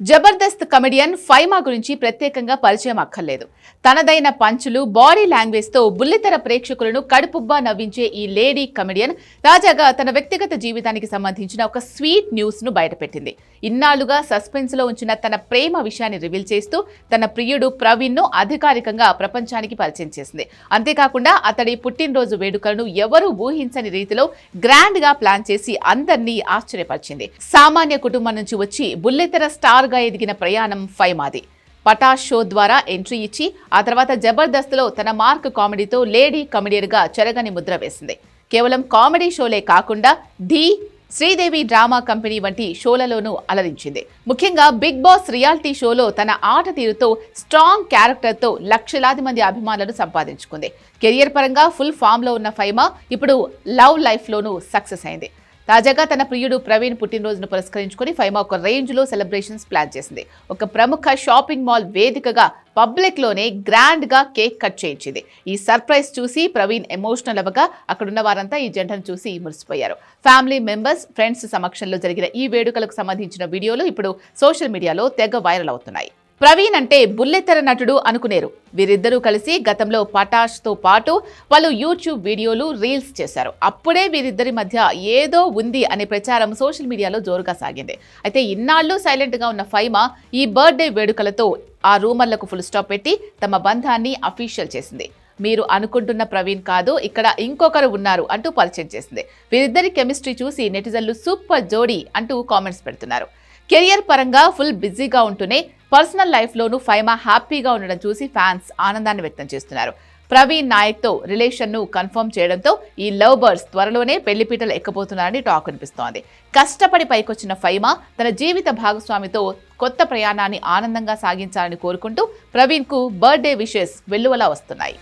Jabardasth comedian Faima గురించి ప్రత్యేకంగా పరిచయం అక్కర్లేదు. తనదైన పంచులు బాడీ లాంగ్వేజ్తో బుల్లితెర ప్రేక్షకులను కడుపుబ్బా నవ్వించే ఈ లేడీ కమెడియన్ తాజాగా తన వ్యక్తిగత జీవితానికి సంబంధించిన ఒక స్వీట్ న్యూస్ను బయటపెట్టింది. ఇన్నాళ్ళుగా సస్పెన్స్లో ఉంచిన తన ప్రేమ విషయాన్ని రివీల్ చేస్తూ తన ప్రియుడు ప్రవీణ్ను అధికారికంగా ప్రపంచానికి పరిచయం చేసింది. అంతేకాకుండా అతడి పుట్టినరోజు వేడుకలను ఎవరూ ఊహించని రీతిలో గ్రాండ్గా ప్లాన్ చేసి అందరినీ ఆశ్చర్యపరిచింది. సామాన్య కుటుంబం నుంచి వచ్చి బుల్లితెర స్టార్ గా ఎదిగిన ప్రయాణం ఫైమాది. పటాష్ షో ద్వారా ఎంట్రీ ఇచ్చి ఆ తర్వాత జబర్దస్త్లో తన మార్క్ కామెడీతో లేడీ కమెడియన్గా చెరగని ముద్ర వేసింది. కేవలం కామెడీ షోలే కాకుండా ఢీ శ్రీదేవి డ్రామా కంపెనీ వంటి షోలలోనూ అలరించింది. ముఖ్యంగా బిగ్ బాస్ రియాలిటీ షోలో తన ఆట తీరుతో స్ట్రాంగ్ క్యారెక్టర్తో లక్షలాది మంది అభిమానులను సంపాదించుకుంది. కెరియర్ పరంగా ఫుల్ ఫామ్లో ఉన్న ఫైమా ఇప్పుడు లవ్ లైఫ్లోనూ సక్సెస్ అయింది. తాజాగా తన ప్రియుడు ప్రవీణ్ పుట్టినరోజును పురస్కరించుకుని ఫైమా ఒక రేంజ్లో సెలబ్రేషన్స్ ప్లాన్ చేసింది. ఒక ప్రముఖ షాపింగ్ మాల్ వేదికగా పబ్లిక్లోనే గ్రాండ్గా కేక్ కట్ చేయించింది. ఈ సర్ప్రైజ్ చూసి ప్రవీణ్ ఎమోషనల్ అవ్వగా అక్కడున్న వారంతా ఈ జంటను చూసి మురిసిపోయారు. ఫ్యామిలీ మెంబర్స్ ఫ్రెండ్స్ సమక్షంలో జరిగిన ఈ వేడుకలకు సంబంధించిన వీడియోలు ఇప్పుడు సోషల్ మీడియాలో తెగ వైరల్ అవుతున్నాయి. ప్రవీణ్ అంటే బుల్లెతెర నటుడు అనుకునేరు. వీరిద్దరూ కలిసి గతంలో పటాష్తో పాటు వాళ్ళు యూట్యూబ్ వీడియోలు రీల్స్ చేశారు. అప్పుడే వీరిద్దరి మధ్య ఏదో ఉంది అనే ప్రచారం సోషల్ మీడియాలో జోరుగా సాగింది. అయితే ఇన్నాళ్ళు సైలెంట్గా ఉన్న ఫైమా ఈ బర్త్డే వేడుకలతో ఆ రూమర్లకు ఫుల్ స్టాప్ పెట్టి తమ బంధాన్ని అఫీషియల్ చేసింది. మీరు అనుకుంటున్న ప్రవీణ్ కాదు ఇక్కడ ఇంకొకరు ఉన్నారు అంటూ పరిచయం చేసింది. వీరిద్దరి కెమిస్ట్రీ చూసి నెటిజన్లు సూపర్ జోడీ అంటూ కామెంట్స్ పెడుతున్నారు. కెరియర్ పరంగా ఫుల్ బిజీగా ఉంటూనే పర్సనల్ లైఫ్లోనూ ఫైమా హ్యాపీగా ఉండడం చూసి ఫ్యాన్స్ ఆనందాన్ని వ్యక్తం చేస్తున్నారు. ప్రవీణ్ నాయక్తో రిలేషన్ను కన్ఫర్మ్ చేయడంతో ఈ లవ్ బర్డ్స్ త్వరలోనే పెళ్ళిపీటలు ఎక్కబోతున్నారని టాక్ అనిపిస్తోంది కష్టపడి పైకొచ్చిన ఫైమా తన జీవిత భాగస్వామితో కొత్త ప్రయాణాన్ని ఆనందంగా సాగించాలని కోరుకుంటూ ప్రవీణ్కు బర్త్డే విషెస్ వెల్లువలా వస్తున్నాయి.